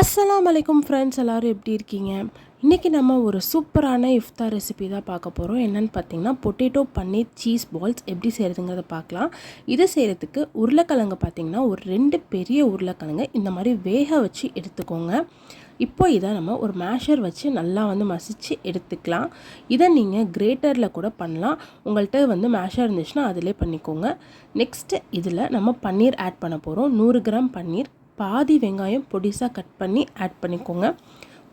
அஸ்லாம் வலைக்கும் ஃப்ரெண்ட்ஸ் எல்லோரும் எப்படி இருக்கீங்க? இன்றைக்கி நம்ம ஒரு சூப்பரான இஃப்தார் ரெசிபி தான் பார்க்க போகிறோம் என்னென்னு பார்த்தீங்கன்னா பொட்டேட்டோ பன்னீர் சீஸ் பால்ஸ் எப்படி செய்கிறதுங்கிறத பார்க்கலாம். இதை செய்கிறதுக்கு உருளைக்கிழங்கு பார்த்தீங்கன்னா ஒரு ரெண்டு பெரிய உருளைக்கிழங்கு இந்த மாதிரி வேக வச்சு எடுத்துக்கோங்க. இப்போ இதை நம்ம ஒரு மேஷர் வச்சு நல்லா வந்து மசித்து எடுத்துக்கலாம். இதை நீங்கள் கிரேட்டரில் கூட பண்ணலாம். உங்கள்கிட்ட வந்து மேஷர் இருந்துச்சுன்னா அதிலே பண்ணிக்கோங்க. நெக்ஸ்ட்டு இதில் நம்ம பன்னீர் ஆட் பண்ண போகிறோம் நூறு கிராம் பன்னீர் பாதி வெங்காயம் பொடிசாக கட் பண்ணி ஆட் பண்ணிக்கோங்க.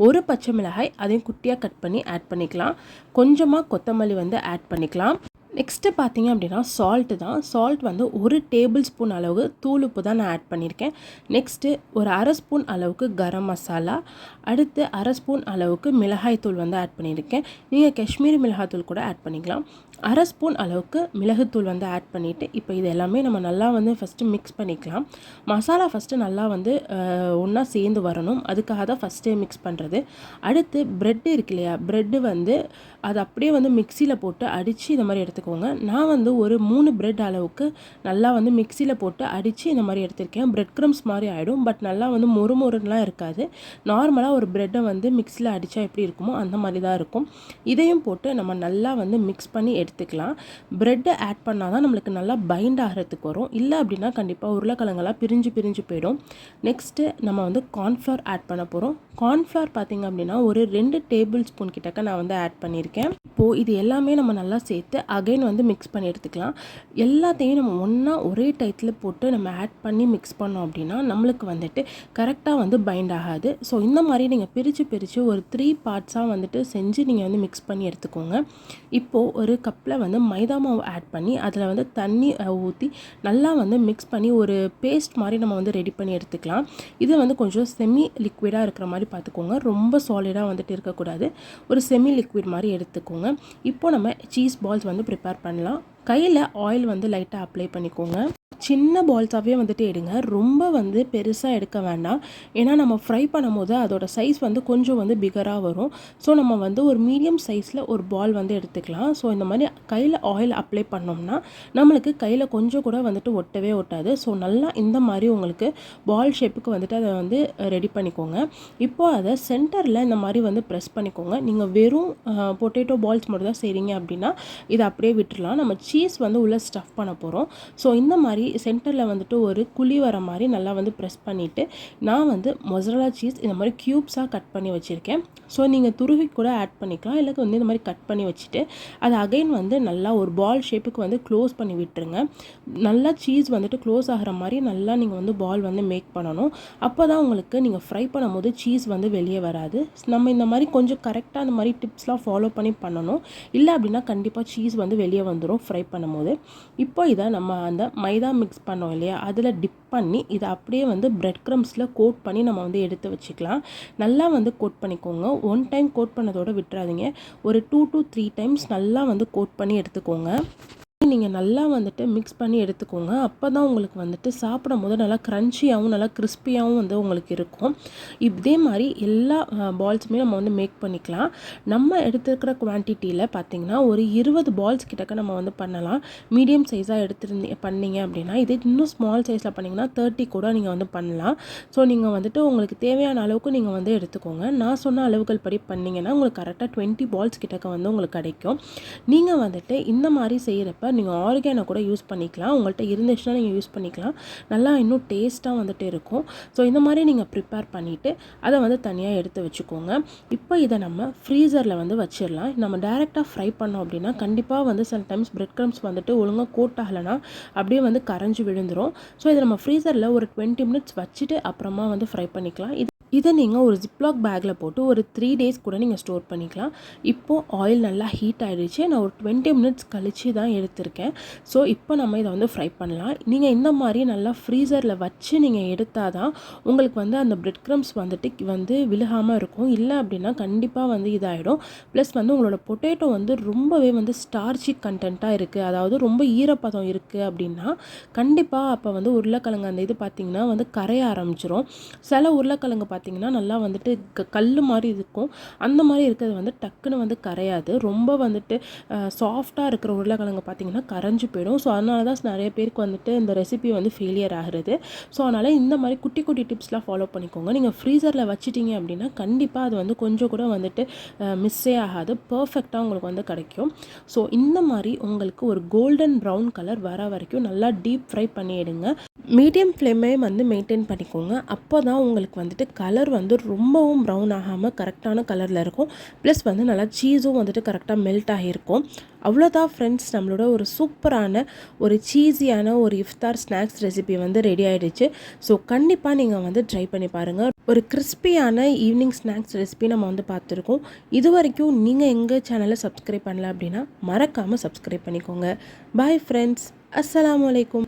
ஒரு பச்சை மிளகாய் அதையும் குட்டியாக கட் பண்ணி ஆட் பண்ணிக்கலாம். கொஞ்சமாக கொத்தமல்லி வந்து ஆட் பண்ணிக்கலாம். நெக்ஸ்ட்டு பார்த்தீங்க அப்படின்னா சால்ட்டு தான். சால்ட் வந்து ஒரு டேபிள் ஸ்பூன் அளவுக்கு தூள் உப்பு தான் நான் ஆட் பண்ணியிருக்கேன். நெக்ஸ்ட்டு ஒரு அரை ஸ்பூன் அளவுக்கு கரம் மசாலா. அடுத்து அரை ஸ்பூன் அளவுக்கு மிளகாய் தூள் வந்து ஆட் பண்ணியிருக்கேன். நீங்கள் காஷ்மீரி மிளகாய் தூள் கூட ஆட் பண்ணிக்கலாம். அரை ஸ்பூன் அளவுக்கு மிளகுத்தூள் வந்து ஆட் பண்ணிவிட்டு இப்போ இது எல்லாமே நம்ம நல்லா வந்து ஃபஸ்ட்டு மிக்ஸ் பண்ணிக்கலாம். மசாலா ஃபஸ்ட்டு நல்லா வந்து ஒன்றா சேர்ந்து வரணும். அதுக்காக தான் ஃபஸ்ட்டே மிக்ஸ் பண்ணுறது அடுத்து ப்ரெட்டு இருக்கு இல்லையா? ப்ரெட்டு வந்து அது அப்படியே வந்து மிக்சியில் போட்டு அடித்து இந்த மாதிரி எடுத்துக்கோங்க. நான் வந்து ஒரு மூணு ப்ரெட் அளவுக்கு நல்லா வந்து மிக்சியில் போட்டு அடித்து இந்த மாதிரி எடுத்திருக்கேன். ப்ரெட் க்ரம்ஸ் மாதிரி ஆகிடும் பட் நல்லா வந்து மொறு மொறுலாம் இருக்காது. நார்மலாக ஒரு ப்ரெட்டை வந்து மிக்சியில் அடித்தா எப்படி இருக்குமோ அந்த மாதிரி தான் இருக்கும். இதையும் போட்டு நம்ம நல்லா வந்து மிக்ஸ் பண்ணி எடுத்துக்கலாம். ப்ரெட்டை ஆட் பண்ணால் தான் நம்மளுக்கு நல்லா பைண்ட் ஆகிறதுக்கு வரும். இல்லை அப்படின்னா கண்டிப்பாக உருளைக்கிழங்கெல்லாம் பிரிஞ்சு பிரிஞ்சு போயிடும். நெக்ஸ்ட்டு நம்ம வந்து கார்ன்ஃப்ளவர் ஆட் பண்ண போகிறோம் கார்ன்ஃப்ளவர் பார்த்திங்க அப்படின்னா ஒரு ரெண்டு டேபிள் ஸ்பூன் கிட்டக்க நான் வந்து ஆட் பண்ணியிருக்கேன். இப்போது இது எல்லாமே நம்ம நல்லா சேர்த்து அகைன் வந்து மிக்ஸ் பண்ணி எடுத்துக்கலாம். எல்லாத்தையும் நம்ம ஒன்றா ஒரே டைத்தில் போட்டு நம்ம ஆட் பண்ணி மிக்ஸ் பண்ணோம் அப்படின்னா நம்மளுக்கு வந்துட்டு கரெக்டாக வந்து பைண்ட் ஆகாது. ஸோ இந்த மாதிரி நீங்கள் பிரித்து பிரித்து ஒரு த்ரீ பார்ட்ஸாக வந்துட்டு செஞ்சு நீங்கள் வந்து மிக்ஸ் பண்ணி எடுத்துக்கோங்க. இப்போது ஒரு கப் கப்பில் வந்து மைதா மாவு ஆட் பண்ணி அதில் வந்து தண்ணி ஊற்றி நல்லா வந்து மிக்ஸ் பண்ணி ஒரு பேஸ்ட் மாதிரி நம்ம வந்து ரெடி பண்ணி எடுத்துக்கலாம். இது வந்து கொஞ்சம் செமி லிக்விடாக இருக்கிற மாதிரி பார்த்துக்கோங்க. ரொம்ப சாலிடாக வந்துட்டு இருக்கக்கூடாது. ஒரு செமி லிக்விட் மாதிரி எடுத்துக்கோங்க. இப்போ நம்ம சீஸ் பால்ஸ் வந்து ப்ரிப்பேர் பண்ணலாம். கையில் ஆயில் வந்து லைட்டாக அப்ளை பண்ணிக்கோங்க. சின்ன பால்ஸாகவே வந்துட்டு எடுங்க ரொம்ப வந்து பெருசாக எடுக்க வேண்டாம். ஏன்னா நம்ம ஃப்ரை பண்ணும்போது அதோடய சைஸ் வந்து கொஞ்சம் வந்து பிகராக வரும். ஸோ நம்ம வந்து ஒரு மீடியம் சைஸில் ஒரு பால் வந்து எடுத்துக்கலாம். ஸோ இந்த மாதிரி கையில் ஆயில் அப்ளை பண்ணோம்னா நம்மளுக்கு கையில் கொஞ்சம் கூட வந்துட்டு ஒட்டவே ஒட்டாது. ஸோ நல்லா இந்த மாதிரி உங்களுக்கு பால் ஷேப்புக்கு வந்துட்டு அதை வந்து ரெடி பண்ணிக்கோங்க. இப்போது அதை சென்டரில் இந்த மாதிரி வந்து ப்ரெஸ் பண்ணிக்கோங்க. நீங்கள் வெறும் பொட்டேட்டோ பால்ஸ் மட்டும் தான் செய்கிறீங்க அப்படின்னா இதை அப்படியே விட்டுடலாம் நம்ம சீஸ் வந்து உள்ளே ஸ்டஃப் பண்ண போகிறோம் ஸோ இந்த மாதிரி சென்டரில் வந்துட்டு ஒரு குழி வர மாதிரி நல்லா வந்து ப்ரெஸ் பண்ணிவிட்டு நான் வந்து மொசரலா சீஸ் இந்த மாதிரி க்யூப்ஸாக கட் பண்ணி வச்சுருக்கேன். ஸோ நீங்கள் துருவி கூட ஆட் பண்ணிக்கலாம். இல்லை வந்து இந்த மாதிரி கட் பண்ணி வச்சுட்டு அது அகைன் வந்து நல்லா ஒரு பால் ஷேப்புக்கு வந்து க்ளோஸ் பண்ணி விட்டுருங்க. நல்லா சீஸ் வந்துட்டு க்ளோஸ் ஆகிற மாதிரி நல்லா நீங்கள் வந்து பால் வந்து மேக் பண்ணணும். அப்போ தான் உங்களுக்கு நீங்கள் ஃப்ரை பண்ணும்போது சீஸ் வந்து வெளியே வராது. நம்ம இந்த மாதிரி கொஞ்சம் கரெக்டாக அந்த மாதிரி டிப்ஸ்லாம் ஃபாலோ பண்ணி பண்ணணும். இல்லை அப்படின்னா கண்டிப்பாக சீஸ் வந்து வெளியே வந்துடும் ஃப்ரை பண்ணும்போது. இப்போ இதை நம்ம அந்த மைதா மிக்ஸ் பண்ணோம் இல்லையா? அதில் டிப் பண்ணி இதை அப்படியே வந்து பிரெட் க்ரம்ஸில் கோட் பண்ணி நம்ம வந்து எடுத்து வச்சுக்கலாம். நல்லா வந்து கோட் பண்ணிக்கோங்க. ஒன் டைம் கோட் பண்ணதோடு விட்டுறாதீங்க. ஒரு டூ டு த்ரீ டைம்ஸ் நல்லா வந்து கோட் பண்ணி எடுத்துக்கோங்க. நீங்கள் நல்லா வந்துட்டு மிக்ஸ் பண்ணி எடுத்துக்கோங்க. அப்போ தான் உங்களுக்கு வந்துட்டு சாப்பிடும் போது நல்லா க்ரன்ச்சியாகவும் நல்லா கிறிஸ்பியாகவும் வந்து உங்களுக்கு இருக்கும். இதே மாதிரி எல்லா பால்ஸுமே நம்ம வந்து மேக் பண்ணிக்கலாம். நம்ம எடுத்துருக்கிற குவான்டிட்டியில் பார்த்திங்கன்னா ஒரு இருபது பால்ஸ் கிட்டக்க நம்ம வந்து பண்ணலாம். மீடியம் சைஸாக எடுத்துருந்தீங்க பண்ணிங்க அப்படின்னா இது இன்னும் ஸ்மால் சைஸில் பண்ணிங்கன்னா தேர்ட்டி கூட நீங்கள் வந்து பண்ணலாம். ஸோ நீங்கள் வந்துட்டு உங்களுக்கு தேவையான அளவுக்கு நீங்கள் வந்து எடுத்துக்கோங்க. நான் சொன்ன அளவுகள் படி பண்ணிங்கன்னா உங்களுக்கு கரெக்டாக டுவெண்ட்டி பால்ஸ் கிட்டக்க வந்து உங்களுக்கு கிடைக்கும். நீங்கள் வந்துட்டு இந்த மாதிரி செய்கிறப்ப நீங்கள் ஆர்கானோ கூட யூஸ் பண்ணிக்கலாம். உங்கள்கிட்ட இருந்துச்சுன்னா நீங்கள் யூஸ் பண்ணிக்கலாம். நல்லா இன்னும் டேஸ்ட்டாக வந்துட்டு இருக்கும். ஸோ இந்த மாதிரி நீங்கள் ப்ரிப்பேர் பண்ணிவிட்டு அதை வந்து தனியாக எடுத்து வச்சுக்கோங்க. இப்போ இதை நம்ம ஃப்ரீசரில் வந்து வச்சிடலாம். நம்ம டேரெக்டாக ஃப்ரை பண்ணோம் அப்படின்னா கண்டிப்பாக வந்து சம்டைம்ஸ் பிரெட் க்ரம்ஸ் வந்துட்டு ஒழுங்காக கோட் ஆகலைன்னா அப்படியே வந்து கரைஞ்சி விழுந்துடும் ஸோ இதை நம்ம ஃப்ரீசரில் ஒரு டுவெண்ட்டி மினிட்ஸ் வச்சுட்டு அப்புறமா வந்து ஃப்ரை பண்ணிக்கலாம். இது இதை நீங்கள் ஒரு ஜிப்லாக் பேக்கில் போட்டு ஒரு த்ரீ டேஸ் கூட நீங்கள் ஸ்டோர் பண்ணிக்கலாம். இப்போது ஆயில் நல்லா ஹீட் ஆகிடுச்சு நான் ஒரு டுவெண்ட்டி மினிட்ஸ் கழித்து தான் எடுத்திருக்கேன். ஸோ இப்போ நம்ம இதை வந்து ஃப்ரை பண்ணலாம். நீங்கள் இந்த மாதிரி நல்லா ஃப்ரீசரில் வச்சு நீங்கள் எடுத்தால் தான் உங்களுக்கு வந்து அந்த பிரெட் க்ரம்ஸ் வந்துட்டு வந்து விழுகாமல் இருக்கும். இல்லை அப்படின்னா கண்டிப்பாக வந்து இதாகிடும் ப்ளஸ் வந்து உங்களோட பொட்டேட்டோ வந்து ரொம்பவே வந்து ஸ்டார்ச்சி கண்டென்ட்டாக இருக்குது அதாவது ரொம்ப ஈரப்பதம் இருக்குது அப்படின்னா கண்டிப்பாக அப்போ வந்து உருளைக்கிழங்கு அந்த இது பார்த்திங்கன்னா வந்து கரைய ஆரம்பிச்சிடும் சில உருளைக்கிழங்கு பார்த்தீங்கன்னா நல்லா வந்துட்டு க கல் மாதிரி இருக்கும். அந்த மாதிரி இருக்கிறது வந்து டக்குன்னு வந்து கரையாது. ரொம்ப வந்துட்டு சாஃப்டாக இருக்கிற உருளைக்கிழங்கு பார்த்தீங்கன்னா கரைஞ்சு போயிடும். ஸோ அதனால தான் நிறைய பேருக்கு வந்துட்டு இந்த ரெசிபி வந்து ஃபெயிலியர் ஆகிறது. ஸோ அதனால் இந்த மாதிரி குட்டி குட்டி டிப்ஸ்லாம் ஃபாலோ பண்ணிக்கோங்க. நீங்கள் ஃப்ரீசரில் வச்சிட்டிங்க அப்படின்னா கண்டிப்பாக அது வந்து கொஞ்சம் கூட வந்துட்டு மிஸ்ஸே ஆகாது. பர்ஃபெக்டாக உங்களுக்கு வந்து கிடைக்கும். ஸோ இந்த மாதிரி உங்களுக்கு ஒரு கோல்டன் ப்ரௌன் கலர் வர வரைக்கும் நல்லா டீப் ஃப்ரை பண்ணிடுங்க. மீடியம் ஃப்ளேமே வந்து மெயின்டைன் பண்ணிக்கோங்க. அப்போ தான் உங்களுக்கு வந்துட்டு கலர் வந்து ரொம்பவும் ப்ரௌன் ஆகாமல் கரெக்டான கலரில் இருக்கும். ப்ளஸ் வந்து நல்லா சீஸும் வந்துட்டு கரெக்டாக மெல்ட் ஆகியிருக்கும். அவ்வளோதான் ஃப்ரெண்ட்ஸ் நம்மளோட ஒரு சூப்பரான ஒரு சீஸியான ஒரு இஃப்தார் ஸ்நாக்ஸ் ரெசிபி வந்து ரெடி ஆகிடுச்சு ஸோ கண்டிப்பாக நீங்கள் வந்து ட்ரை பண்ணி பாருங்கள் ஒரு கிறிஸ்பியான ஈவினிங் ஸ்நாக்ஸ் ரெசிபி நம்ம வந்து பார்த்துருக்கோம். இது வரைக்கும் நீங்கள் எங்கள் சேனலை சப்ஸ்கிரைப் பண்ணல அப்படின்னா மறக்காமல் சப்ஸ்கிரைப் பண்ணிக்கோங்க. பாய் ஃப்ரெண்ட்ஸ் அஸ்லாம் அலைக்கும்